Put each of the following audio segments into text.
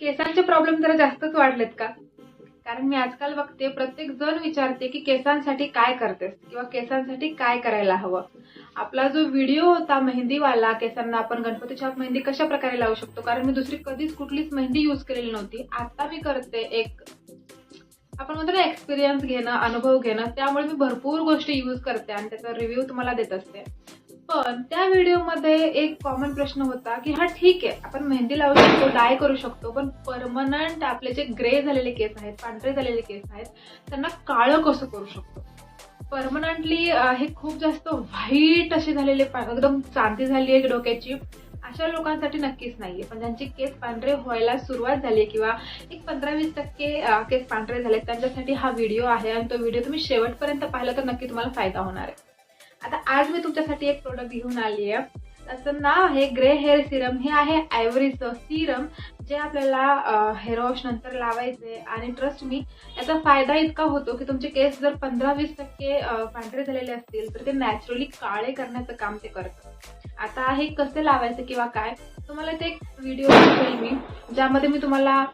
केसांचे problem जरा जास्तच वाढलेत का? कारण मी आजकाल बघते प्रत्येक जण विचारते की केसांसाठी काय करतेस? किंवा केसांसाठी काय करायला हवं? आपला जो व्हिडिओ होता मेहंदीवाला केसांना आपण गणपतीच्या मेहंदी कशा प्रकारे लावू शकतो? कारण मी दुसरी कधीच कुठलीच मेहंदी यूज केलेली नव्हती. आता मी करते एक आपण म्हणतो ना एक्सपिरियन्स घेणं अनुभव घेणं त्यामुळे मी भरपूर गोष्टी यूज करते आणि त्याचा रिव्ह्यू तुम्हाला देत असते. पण त्या व्हिडिओमध्ये एक कॉमन प्रश्न होता की हा ठीक आहे आपण मेहंदी लावू शकतो डाय करू शकतो पण परमनंट आपले जे ग्रे झालेले केस आहेत पांढरे झालेले केस आहेत त्यांना काळं कसं करू शकतो? परमनंटली हे खूप जास्त व्हाईट असे झालेले एकदम चांदी झाली आहे डोक्याची. अशा लोकांसाठी नक्कीच नाहीये पण ज्यांचे केस पांढरे व्हायला सुरुवात झाली आहे किंवा एक पंधरा वीस टक्के केस पांढरे झाले त्यांच्यासाठी हा व्हिडिओ आहे आणि तो व्हिडिओ तुम्ही शेवटपर्यंत पाहिला तर नक्की तुम्हाला फायदा होणार आहे. आता आज मी तुमच्यासाठी एक प्रोडक्ट घेऊन आली आहे त्याचं नाव आहे ग्रे हेअर सिरम हे आहे आयव्हरीचं सिरम जे आपल्याला हेअर वॉश नंतर लावायचे. आणि ट्रस्ट मी याचा फायदा इतका होतो की तुमचे केस जर पंधरा वीस टक्के पांढरे झालेले असतील तर ते नॅचरली काळे करण्याचं काम ते करतं. आता हे कसे लावायचे किंवा काय तुम्हाला ते एक व्हिडिओ मी ज्यामध्ये मी तुम्हाला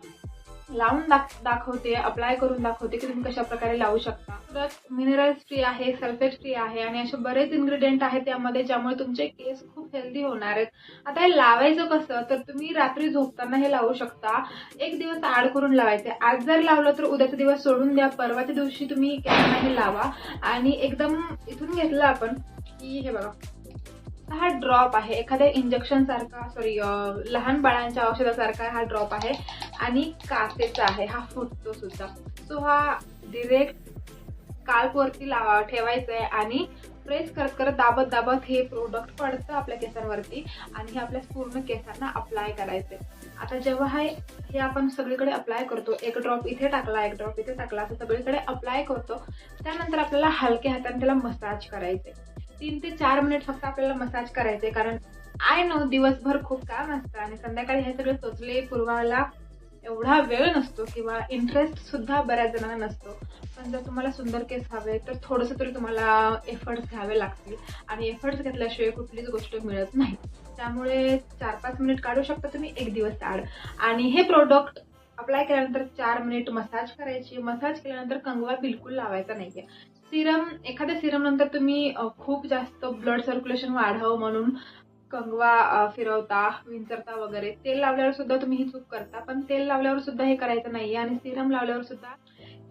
लावून दाख दाखवते अप्लाय करून दाखवते की तुम्ही कशा प्रकारे लावू शकता. परत मिनरल्स फ्री आहे सल्फेट फ्री आहे आणि असे बरेच इन्ग्रेडियंट आहेत त्यामध्ये ज्यामुळे तुमचे केस खूप हेल्दी होणार आहेत. आता हे लावायचं कसं? तर तुम्ही रात्री झोपताना हे लावू शकता. एक दिवस आड करून लावायचे. आज जर लावलं तर उद्याचा दिवस सोडून द्या. परवाच्या दिवशी तुम्ही केसांना हे लावा. आणि एकदम इथून घेतलं आपण की हे बघा. हा ड्रॉप आहे. एखाद्या इंजेक्शन सारखा सॉरी लहान बाळांच्या औषधासारखा हा ड्रॉप आहे आणि काचेचा आहे. हा फुटतो सुद्धा. सो हा डिरेक्ट काल्पवरती लावा ठेवायचा आहे आणि प्रेस करत करत दाबत दाबत हे प्रोडक्ट पडतं आपल्या केसांवरती आणि हे आपल्या पूर्ण केसांना अप्लाय करायचंय. आता जेव्हा हे हे आपण सगळीकडे अप्लाय करतो एक ड्रॉप इथे टाकला एक ड्रॉप इथे टाकला असं सगळीकडे अप्लाय करतो त्यानंतर आपल्याला हलक्या हाताने त्याला मसाज करायचे तीन ते चार मिनिट फक्त आपल्याला मसाज करायचे कारण आय नो दिवसभर खूप काम असतं आणि संध्याकाळी हे सगळे सोचले पूर्वाला एवढा वेळ नसतो किंवा इंटरेस्ट सुद्धा बऱ्याच जणांना नसतो. पण जर तुम्हाला सुंदर केस हवे तर थोडंसं तरी तुम्हाला एफर्ट्स घ्यावे लागतील आणि एफर्ट्स घेतल्याशिवाय कुठलीच गोष्ट मिळत नाही. त्यामुळे चार पाच मिनिट काढू शकता तुम्ही एक दिवस आड. आणि हे प्रोडक्ट अप्लाय केल्यानंतर चार मिनिट मसाज करायची. मसाज केल्यानंतर कंगवा बिलकुल लावायचा नाहीये. सिरम एखाद्या सिरम नंतर तुम्ही खूप जास्त ब्लड सर्क्युलेशन वाढावं म्हणून कंगवा फिरवता विंचरता वगैरे तेल लावल्यावर सुद्धा तुम्ही ही चूक करता. पण तेल लावल्यावर सुद्धा हे करायचं नाही आणि सिरम लावल्यावर सुद्धा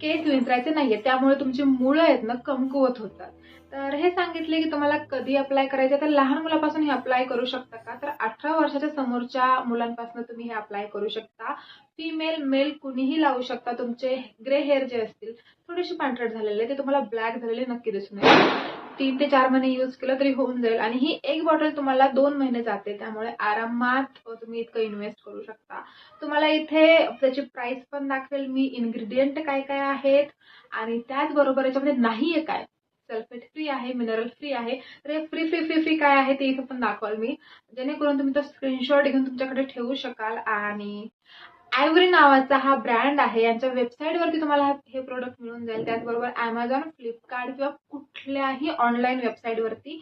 केस विंचरायचे नाहीये त्यामुळे तुमची मुळं आहेत ना कमकुवत होतात. तर हे सांगितले की तुम्हाला कधी अप्लाय करायचे तर लहान मुलापासून हे अप्लाय करू शकता का? तर अठरा वर्षाच्या समोरच्या मुलांपासून तुम्ही हे अप्लाय करू शकता. फिमेल मेल कुणीही लावू शकता तुमचे ग्रे हेअर जे असतील थोडेसे पांढरट झालेले ते तुम्हाला ब्लॅक झालेले नक्की दिसून येईल तीन ते चार महिने यूज केलं तरी होऊन जाईल. आणि ही एक बॉटल तुम्हाला दोन महिने जाते. त्यामुळे आरामात तुम्ही इतकं इन्व्हेस्ट करू शकता. तुम्हाला इथे त्याची प्राइस पण दाखवेल. मी इन्ग्रेडियंट काय काय आहेत? आणि त्याचबरोबर याच्यामध्ये नाहीये काय सल्फेट फ्री आहे मिनरल फ्री आहे. तर हे फ्री फ्री फ्री फ्री काय आहे ते इथे पण दाखवाल मी. जेणेकरून तुम्ही तो स्क्रीनशॉट घेऊन तुमच्याकडे ठेवू शकाल. आणि ॲव्हरी नावाचा हा ब्रँड आहे. यांच्या वेबसाईटवरती तुम्हाला हे प्रोडक्ट मिळून जाईल. त्याचबरोबर ॲमेझॉन फ्लिपकार्ट किंवा कुठल्याही ऑनलाईन वेबसाईटवरती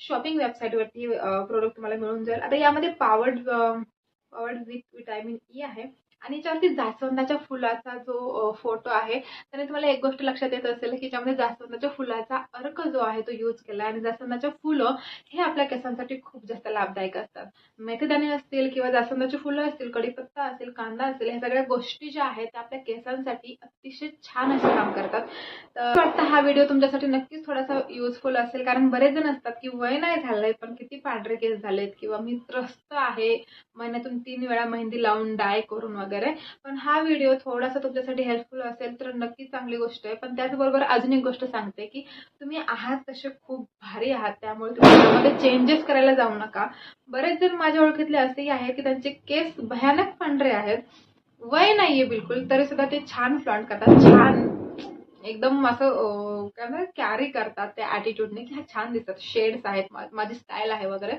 शॉपिंग वेबसाईटवरती प्रोडक्ट तुम्हाला मिळून जाईल. आता यामध्ये powered powered with vitamin E आहे. आणि याच्यावरती जास्वंदाच्या फुलाचा जो फोटो आहे त्याने तुम्हाला एक गोष्ट लक्षात येत असेल की याच्यामध्ये जास्वंदाच्या फुलाचा अर्क जो आहे तो यूज केला आणि जास्वंदाच्या फुलं हे आपल्या केसांसाठी खूप जास्त लाभदायक असतात. मेथीदाणे असतील किंवा जास्वंदाची फुलं असतील कढीपत्ता असेल कांदा असेल ह्या सगळ्या गोष्टी ज्या आहेत त्या आपल्या केसांसाठी अतिशय छान असे काम करतात. तर वाटतं हा व्हिडिओ तुमच्यासाठी नक्कीच थोडासा युजफुल असेल कारण बरेच जण असतात की वय नाही झालंय पण किती पांढरे केस झालेत किंवा मी त्रस्त आहे महिन्यातून तीन वेळा मेहंदी लावून डाय करून वगैरे. पण हा व्हिडिओ थोडासा तुमच्यासाठी हेल्पफुल असेल तर नक्की चांगली गोष्ट आहे. पण त्याचबरोबर अजून एक गोष्ट सांगते की तुम्ही आहात तसे खूप भारी आहात. त्यामुळे तुम्ही त्यामध्ये चेंजेस करायला जाऊ नका. बरेच जण माझ्या ओळखीतले असेही आहेत की त्यांचे केस भयानक पांढरे आहेत. वय नाहीये बिलकुल तरी सुद्धा ते छान फ्लॉन्ट करतात. छान. एकदम असं काय म्हणतात कॅरी करतात त्या ॲटिट्यूडने की हा छान दिसतात. शेड्स आहेत. माझी स्टाईल आहे वगैरे.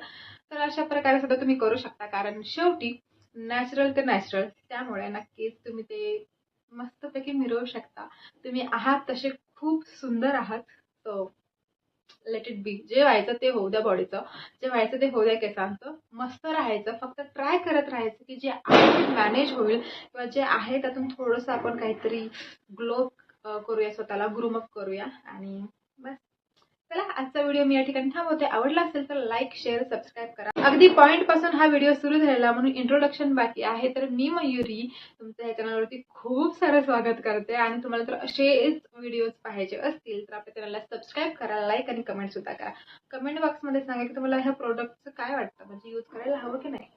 तर अशा प्रकारे सुद्धा तुम्ही करू शकता. कारण शेवटी नॅचरल ते नॅचरल त्यामुळे नक्कीच तुम्ही ते मस्तपैकी मिरवू शकता. तुम्ही आहात तसे खूप सुंदर आहात. So let it B J व्हायचं ते होऊ द्या बॉडीचं जे व्हायचं ते होऊ द्या केसांचं. मस्त राहायचं. फक्त ट्राय करत राहायचं की जे आहे ते मॅनेज होईल किंवा जे आहे त्यातून थोडंसं आपण काहीतरी ग्लो करूया स्वतःला ग्रुमअप करूया. आणि बस. चला आजचा व्हिडिओ मी या ठिकाणी थांबवते. आवडला असेल तर लाईक शेअर सबस्क्राईब करा. अगदी पॉईंटपासून हा व्हिडिओ सुरू झालेला म्हणून इंट्रोडक्शन बाकी आहे. तर मी मयुरी तुमच्या ह्या चॅनलवरती खूप सारं स्वागत करते आणि तुम्हाला जर असेच व्हिडिओज पाहिजे असतील तर आपल्या चॅनलला सबस्क्राईब करा लाईक आणि कमेंट सुद्धा करा. कमेंट बॉक्समध्ये सांगा की तुम्हाला ह्या प्रोडक्टचं काय वाटतं? म्हणजे यूज करायला हवं की नाही?